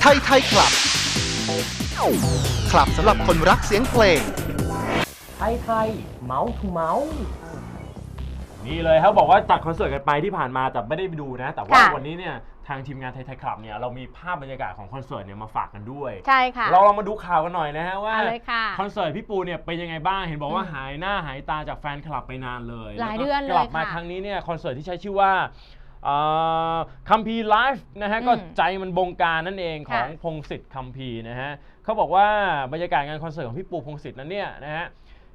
ไทยไทยคลับ คลับสำหรับคนรักเสียงเพลง ไทยไทยเมาส์ทูเมาส์นี่เลยครับบอกว่าจัดคอนเสิร์ตกันไปที่ผ่านมาแต่ไม่ได้ไปดูนะ แต่ว่าค่ะ วันนี้เนี่ย ทางทีมงานไทยไทยคลับเนี่ยเรามีภาพบรรยากาศของคอนเสิร์ตเนี่ยมาฝากกันด้วย ใช่ค่ะ เราลองมาดูข่าวกันหน่อยนะฮะว่าเอาเลยค่ะคอนเสิร์ตพี่ปูเนี่ยเป็นยังไงบ้างเห็นบอกว่าอืมหายหน้าหายตาจากแฟนคลับไปนานเลยหลายแวก็เดือนเลยกลับมาค่ะครั้งนี้เนี่ยคอนเสิร์ตที่ใช้ชื่อว่าคัมพีไลฟ์นะฮะอืมก็ใจมันบงการนั่นเองของค่ะพงศิษฐ์คัมพีร์นะฮะเขาบอกว่าบรรยากาศงานคอนเสิร์ตของพี่ปูพงศิษฐ์นั้นเนี่ยนะฮะ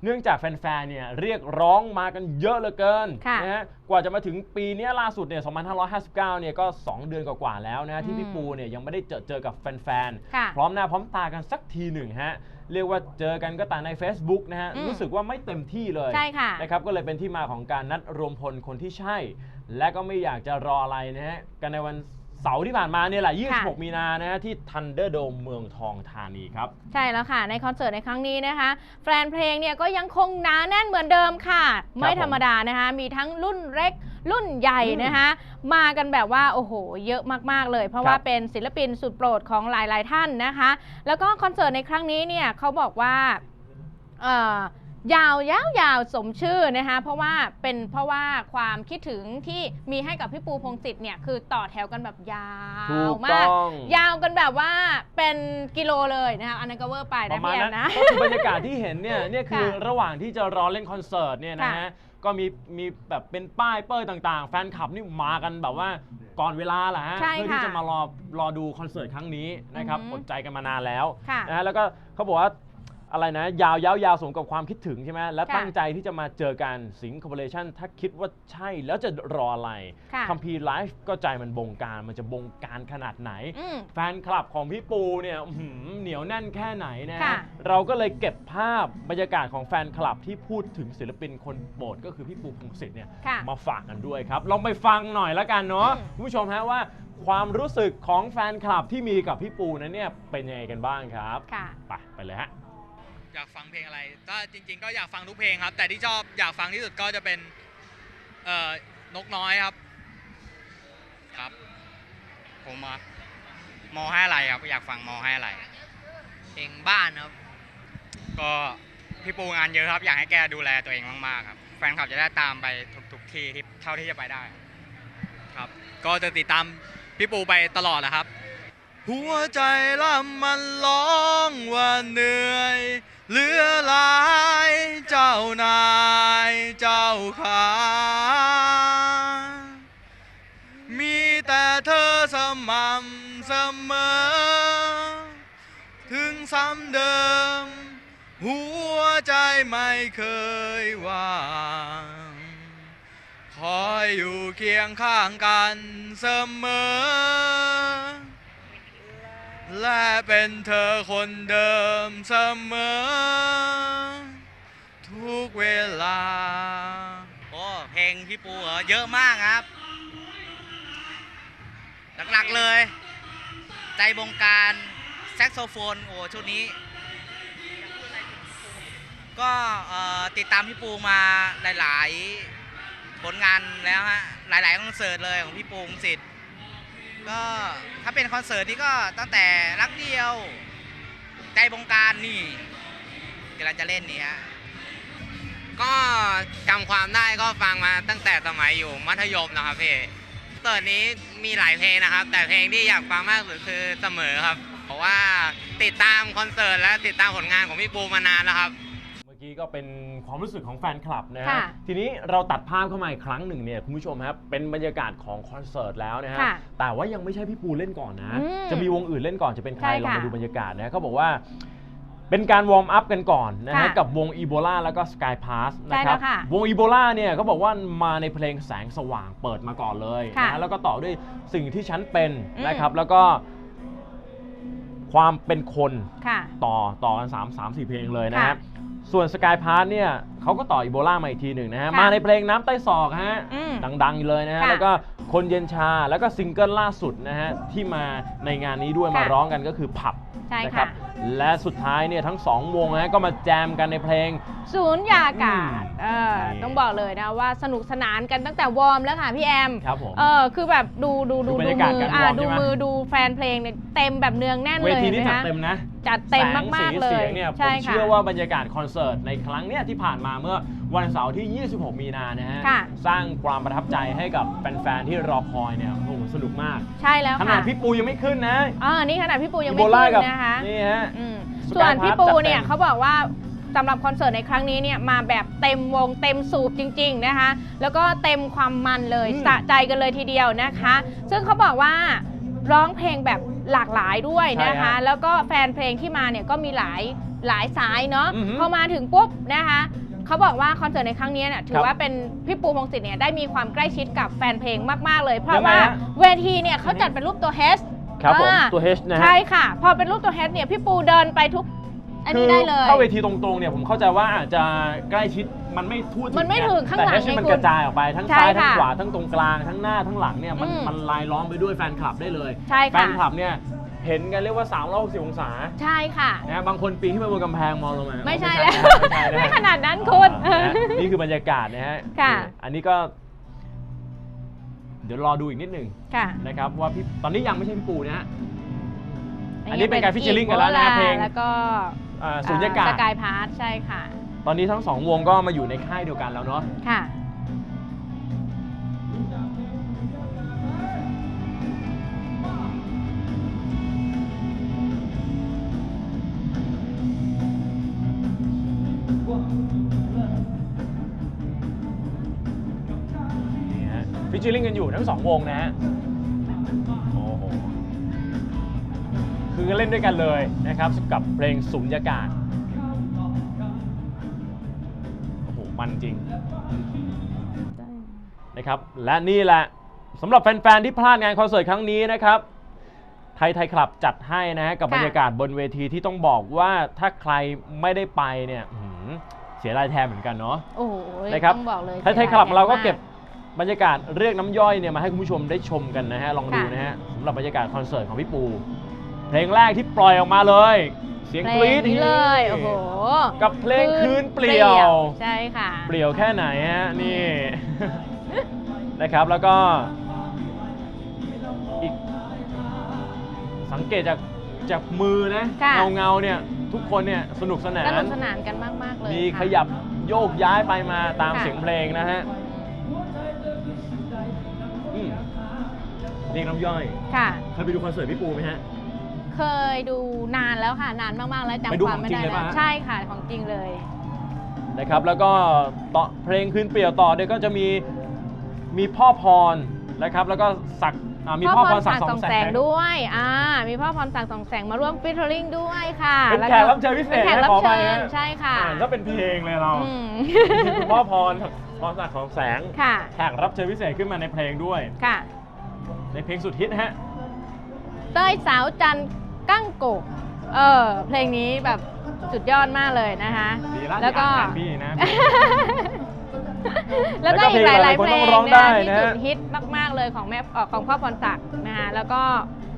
เนื่องจากแฟนๆ เนี่ยเรียกร้องมากันเยอะเหลือเกินค่ะนะฮะกว่าจะมาถึงปีเนี้ยล่าสุดเนี่ย 2559 เนี่ยก็ 2 เดือนกว่าๆ แล้วนะฮะที่พี่ปูเนี่ยยังไม่ได้เจอเจอกับแฟนๆค่ะพร้อมหน้าพร้อมตากันสักทีหนึ่งฮะ เรียกว่าเจอกันก็แต่ใน Facebook นะฮะ อืม รู้สึกว่าไม่เต็มที่เลย ใช่ค่ะ นะครับก็เลยเป็นที่มาของการนัดรวมพลคนที่ใช่ และก็ไม่อยากจะรออะไรนะฮะกันในวัน เสาร์ที่ผ่านมาเนี่ยแหละ ค่ะ 26 มีนานะฮะที่ Thunderdome เมืองทองธานีครับ ใช่แล้วค่ะ ในคอนเสิร์ตในครั้งนี้นะคะแฟนเพลงเนี่ยก็ยังคงหนาแน่นเหมือนเดิมค่ะ ไม่ธรรมดานะคะ มีทั้งรุ่นเล็กรุ่นใหญ่นะคะ มากันแบบว่าโอ้โห เยอะมากๆเลย เพราะครับว่าเป็นศิลปินสุดโปรดของหลายๆท่านนะคะ แล้วก็คอนเสิร์ตในครั้งนี้เนี่ยเขาบอกว่าเอ่อ ยาวยาวยาวสมชื่อนะคะเพราะว่าเป็นเพราะว่าความคิดถึงที่มีให้กับพี่ปูพงศิษฐ์เนี่ยคือต่อแถวกันแบบยาถูวกมากต้องยาวกันแบบว่าเป็นกิโลเลยนะคะอันนั้นก็เวอร์ไปปนะระมาพี่ณแอนั้นนนะก็คือบรรยากาศที่เห็นเนี่ยเนี่ยคือค่ะระหว่างที่จะรอเล่นคอนเสิร์ตเนี่ยนะฮะค่ะก็มีมีแบบเป็นป้ายเป้ยต่างๆ แฟนคลับนี่มากันแบบว่าก่อนเวลาแหละฮะใช่เพื่อที่ค่ะจะมารอรอดูคอนเสิร์ตครั้งนี้นะครับอือหืออดใจกันมานานแล้วค่ะนะฮะแล้วก็เขาบอกว่า อะไรนะ ยาวยาวยาวสมกับความคิดถึงใช่ไหมและค่ะตั้งใจที่จะมาเจอกันสิงค o ร์ p o r a t i o n ถ้าคิดว่าใช่แล้วจะรออะไรค่ะ คัมพีไลฟ์ก็ใจมันบงการมันจะบงการขนาดไหน อืม แฟนคลับของพี่ปูเนี่ยอื้อหือเหนียวแน่นแค่ไหนนะฮะค่ะ เราก็เลยเก็บภาพบรรยากาศของแฟนคลับที่พูดถึงศิลปินคนโปรดก็คือพี่ปูพงศิษฐ์เนี่ย ค่ะ มาฝากกันด้วยครับ ลองไปฟังหน่อยแล้วกันเนาะ อืม คุณผู้ชมฮะว่า ความรู้สึกของแฟนคลับที่มีกับพี่ปูนั้นเนี่ยเป็นยังไงกันบ้างครับ ค่ะ ไป ไปเลยฮะ อยากฟังเพลงอะไรก็จริง ๆ ก็อยากฟังทุกเพลงครับ แต่ที่ชอบอยากฟังที่สุดก็จะเป็นเอ่อนกน้อยครับ ครับ ผมอะมอให้อะไรครับ อยากฟังมอให้อะไร เพลงบ้านครับ ก็พี่ปูงานเยอะครับอยากให้แกดูแลตัวเองมากๆครับ แฟนคลับจะได้ตามไปทุกๆที่ที่เท่าที่จะไปได้ครับ ก็จะติดตามพี่ปูไปตลอดนะครับ หัวใจล่ำมันร้องว่าเหนื่อย เหลือหลายเจ้านายเจ้าขามีแต่เธอสม่ำเสมอ ถึงซ้ำเดิม หัวใจไม่เคยว่างคอยอยู่เคียงข้างกันเสมอ และเป็นเธอคนเดิมเสมอ ทุกเวลา โอ้เพลงพี่ปูเหรอเยอะมากครับ หลักๆเลย ใจบงการแซกโซโฟนโอ้ชุดนี้ ก็ติดตามพี่ปูมาหลาย ๆ ผลงานแล้วฮะ หลาย ๆ คอนเสิร์ตเลยของพี่ปูงศิษฐ์ ก็ถ้าเป็นคอนเสิร์ตนี่ก็ตั้งแต่รักเดียว ใจบงการนี่เดี๋ยวเราจะเล่นนี่ฮะก็จำความได้ก็ฟังมาตั้งแต่สมัยอยู่มัธยมนะครับพี่เติร์ดนี้มีหลายเพลงนะครับ แต่เพลงที่อยากฟังมากสุดคือเสมอครับ เพราะว่าติดตามคอนเสิร์ตและติดตามผลงานของพี่ปูมานานแล้วครับ เมื่อกี้ก็เป็น ความรู้สึกของแฟนคลับนะฮะ ค่ะทีนี้เราตัดภาพเข้ามาอีกครั้งหนึ่งเนี่ยคุณผู้ชมครับ เป็นบรรยากาศของคอนเสิร์ตแล้วนะฮะ ค่ะแต่ว่ายังไม่ใช่พี่ปูเล่นก่อนนะ อืมจะมีวงอื่นเล่นก่อนจะเป็นใครใช่ลองค่ะมาดูบรรยากาศนะเขาบอกว่า เป็นการวอร์มอัพกันก่อนนะฮะค่ะกับวงอีโบลาแล้วก็สกายพาสใช่นะคแล้รับวค่ะวงอีโบลาเนี่ยเขาบอกว่ามาในเพลงแสงสว่างเปิดมาก่อนเลยค่ะนะฮะแล้วก็ต่อด้วยสิ่งที่ฉันเป็นอืมนะครับแล้วก็ความเป็นคน ค่ะ ต่อต่อกัน3 3 4 เพลงเลยนะค่ะฮะ ส่วนสกายพาร์เนี่ยเขาก็ต่ออีโบลามาอีกทีหนึ่งนะฮะ ค่ะมาในเพลงน้ำใต้ศอกฮะ อืมดังๆอยู่เลยนะฮะ ค่ะแล้วก็คนเย็นชาแล้วก็ซิงเกิลล่าสุดนะฮะ ที่มาในงานนี้ด้วยค่ะมาร้องกันก็คือผับใช่นะคค่ะรับ และสุดท้ายเนี่ยทั้งสองวงนะก็มาแจมกันในเพลง ศูนย์ยากาศเออนี่ ต้องบอกเลยนะว่าสนุกสนานกันตั้งแต่วอร์มแล้วค่ะพี่แอม ครับผม เออคือแบบดูดูดูดูบรรดูยากาศมือการอ่าวอร์มดูใช่ไหมมือดูแฟนเพลงเนี่ยเต็มแบบเนืองแน่นเวเลยทีเห็นนี้ไหมจัดคะเต็มนะจัดเต็มแสงมากสีๆเลเสียยงเนี่ยผใช่มค่ะ เชื่อว่าบรรยากาศคอนเสิร์ตในครั้งเนี้ยที่ผ่านมาเมื่อวันเสาร์ที่ 26 มีนานะฮะ ค่ะ สร้างความประทับใจให้กับแฟน ๆ ที่รอคอยเนี่ยโอ้โห สนุกมาก ใช่แล้วขนาค่ะดพี่ปูยังไม่ขึ้นนะอ่านี่ขนาดพี่ปูยังอีไม่โบล่าขึ้นกับนะคะ นี่ฮะ อืมสส่กาวยนพี่พาร์ทปูจัดเต็มเนี่ยเขาบอกว่าสำหรับคอนเสิร์ตในครั้งนี้เนี่ยมาแบบเต็มวงเต็มสูบจริง ๆนะคะ แล้วก็เต็มความมันเลยอืม สะใจกันเลยทีเดียวนะคะ ซึ่งเขาบอกว่าร้องเพลงแบบหลากหลายด้วยนะคะ แล้วก็แฟนเพลงที่มาเนี่ยก็มีหลายหลายสายเนาะอือหือ พอมาถึงปุ๊บนะคะ เขาบอกว่าคอนเสิร์ตในครั้งนี้เนี่ยถืครัอบว่าเป็นพี่ปูพงศิษฐ์เนี่ยได้มีความใกล้ชิดกับแฟนเพลงมากๆเลย เพราะยังไงว่าฮะเวทีเนี่ยเขาจัดเป็นรูปตัว H ครับผมอ่าตัว H นะฮะใช่ค่ะ พอเป็นรูปตัว H เนี่ยพี่ปูเดินไปทุกอันนี้ได้เลยเข้าเวทีตรงๆเนี่ยผมเข้าใจว่าอาจจะใกล้ชิดมันไม่ทั่วถึงมันไม่เยถึงข้างหลังแต่ H ไงมันคุณกระจายออกไปทั้งใช่ซ้ายทั้งค่ะขวาทั้งตรงกลางทั้งหน้าทั้งหลังเนี่ยมันอืมมันลายล้อมไปด้วยแฟนคลับได้เลยใช่แฟค่ะนคลับเนี่ย เห็นกันเรียกว่า 360 องศาใช่ค่ะ นะบางคนปีนขึ้นไปบนกำแพงมองลงมาไม่ใช่อ๋อแล้วไม่ใช่นะไม่ฮะขนาดนั้นคุณ อ่านะฮะนี่คือบรรยากาศนะฮะค่ะ อันนี้ก็ เดี๋ยวรอดูอีกนิดหนึ่งค่ะนะครับ ว่าพี่ตอนนี้ยังไม่ใช่พี่ปูนะฮะ อันนี้เป็นการ featuring กันแล้วนะเพลง แล้วก็อ่าสุญญากาศ สกายพาร์ทใช่ค่ะ ตอนนี้ทั้งสองวงก็มาอยู่ในค่ายเดียวกันแล้วเนาะ ค่ะ ฟิชเชอร์ลิงกันอยู่ทั้งสองวงนะฮะโอ้โหคือเล่นด้วยกันเลยนะครับกับเพลงสุญญากาศโอ้โหมันจริงนะครับและนี่แหละสำหรับแฟน ๆ ที่พลาดงานคอนเสิร์ตครั้งนี้นะครับไทยไทยคลับจัดให้นะฮะกับบรรยากาศบนเวทีที่ต้องบอกว่าถ้าใครไม่ได้ไปเนี่ยอื้อหือเสียรายแทนเหมือนกันเนาะโอ้โหนะครับต้องบอกเลยไทยไทยคลับเราก็เก็บ บรรยากาศเรียกน้ำย่อยเนี่ยมาให้คุณผู้ชมได้ชมกันนะฮะลองดูนะฮะสำหรับบรรยากาศคอนเสิร์ตของพี่ปู เพลงแรกที่ปล่อยออกมาเลย เสียงเพกลรี๊งดนี้เลยโอ้โหกับเพลงคืนเปลี่ยว ใช่ค่ะ เปลี่ยวแค่ไหนฮะนี่ นะครับแล้วก็อีกสังเกตจากจากมือนะค่ะ เงาเงาๆเนี่ยทุกคนเนี่ยสนุกสนาสนุนกสนานกันมาก ๆ เลยมีค่ะ ขยับโยกย้ายไปมาตามค่ะ เสียงเพลงนะฮะ เรียกน้ำย่อยค่ะ เคยไปดูคอนเสิร์ตพี่ปูไหมฮะ เคยดูนานแล้วค่ะ นานมากๆแล้วไปดูจำความไม่ได้ของจริงเลยแล้ปะวฮะ ใช่ค่ะของจริงเลย นะครับแล้วก็ต่อเพลงคืนเปลี่ยวต่อเนี่ยก็จะมีมีพ่อพรนะครับแล้วก็สักอ่ามีพ่อพรสักดิ์สองแสงด้วยอ่า มีพ่อพรสักดิ์สองแสงมาร่วมฟิชเชอริงด้วยค่ะเป็นล้วแขกรับเชิญพิเศษเป็นแขกนะรับขออภัเชิยญ ฮะใช่ค่ะอ่านก็เป็นเพลงเลยเราอืมมีคุณพ่อพรพรสักดิ์สองแสงค่ะ แขกรับเชิญพิเศษขึ้นมาในเพลงด้วย ค่ะ ในเพลงสุดฮิตนะฮะ เต้ยสาวจันทร์กั้งโกกเออเพลงนี้แบบสุดยอดมากเลยนะคะ ดีละแล้วก็ ที่อ่านแทนพี่นะ แล้วก็อีกหลาย ๆ เพลงแล้วก็เพลงหลายๆคนต้องร้องได้นะที่นะสุดฮิตมาก ๆ เลยของแม่เอ่อของพ่อพรศักดิ์นะคะแล้วก็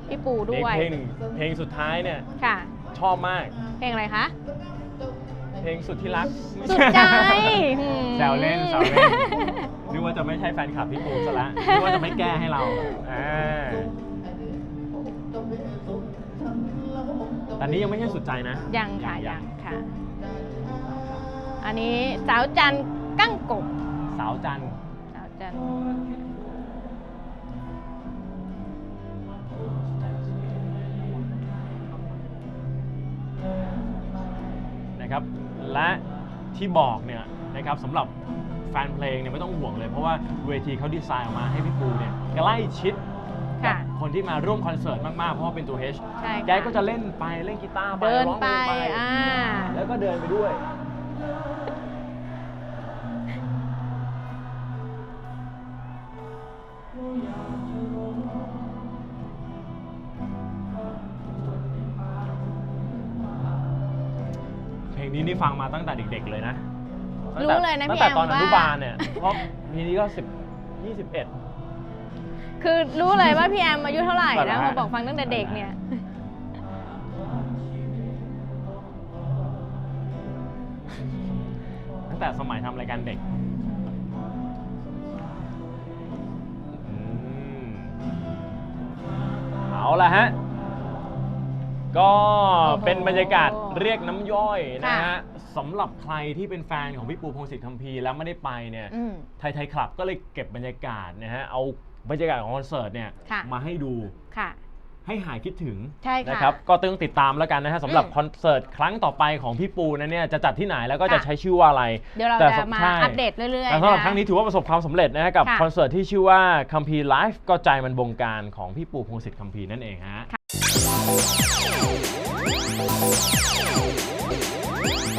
พี่ปูด้วยเพลงหนึ่งเพลงสุดท้ายเนี่ยค่ะ ชอบมาก เพลงอะไรคะ เพลงสุดที่รักไม่สุช่ดใจหืมแซวเล่นแซวเล่น นึกว่าจะไม่ใช่แฟนคลับพี่ปูซะละนึกว่าจะไม่แก้ให้เราอ่าแต่อันนี้ยังไม่ใช่สุดใจนะยังค่ะยังค่ะ อันนี้สาวจันทร์กั้งกบสาวจันทร์สาวจันทร์นะครับ และที่บอกเนี่ยนะครับสำหรับแฟนเพลงเนี่ยไม่ต้องห่วงเลย เพราะว่าเวทีเขาดีไซน์ออกมาให้พี่ปูเนี่ยใกล้ชิดกัค่ะคนที่มาร่วมคอนเสิร์ตมาก ๆ เพราะว่าเป็นตัว H ใช่ค่ะ แกก็จะเล่นไปเล่นกีตาร์ไปเดินร้องไปเพลงไป อ่า แล้วก็เดินไปด้วย เพลงนี้นี่ฟังมาตั้งแต่เด็ก ๆ เลยนะตั้งแต่ รู้เลยนะพี่แอมว่าตอนอนุบาลเนี่ย เพราะทีนี้ก็สิบยี่สิบเอ็ด คือรู้เลยว่าพี่แอมอายุเท่าไหร่นะพาบอกฟังตั้งแต่เด็กเนี่ย ตั้งแต่สมัยทำรายการเด็กเอาละฮะ ก็เป็นบรรยากาศเรียกน้ำย่อยนะฮะ สำหรับใครที่เป็นแฟนของพี่ปูพงศิษฐ์คัมภีร์แล้วไม่ได้ไปเนี่ยอืม ไทยไทยคลับก็เลยเก็บบรรยากาศนะฮะเอาบรรยากาศของคอนเสิร์ตเนี่ยค่ะ มาให้ดูค่ะ ให้หายคิดถึงใช่ค่ะนะครับก็ต้องติดตามแล้วกันนะฮะสำหรับอืมคอนเสิร์ตครั้งต่อไปของพี่ปูนั้นเนี่ยจะจัดที่ไหนแล้วก็จะค่ะ ใช้ชื่อว่าอะไร เดี๋ยวเราแต่จะมาใช่ อัปเดตเรื่อยๆแต่สำหรับนะครั้งนี้ถือว่าประสบความสำเร็จนะฮะกับค่ะ คอนเสิร์ตที่ชื่อว่าคัมภีร์ไลฟ์ก็ใจมันบงการของพี่ปูพงศิษฐ์คัมภีร์นั่นเองฮะ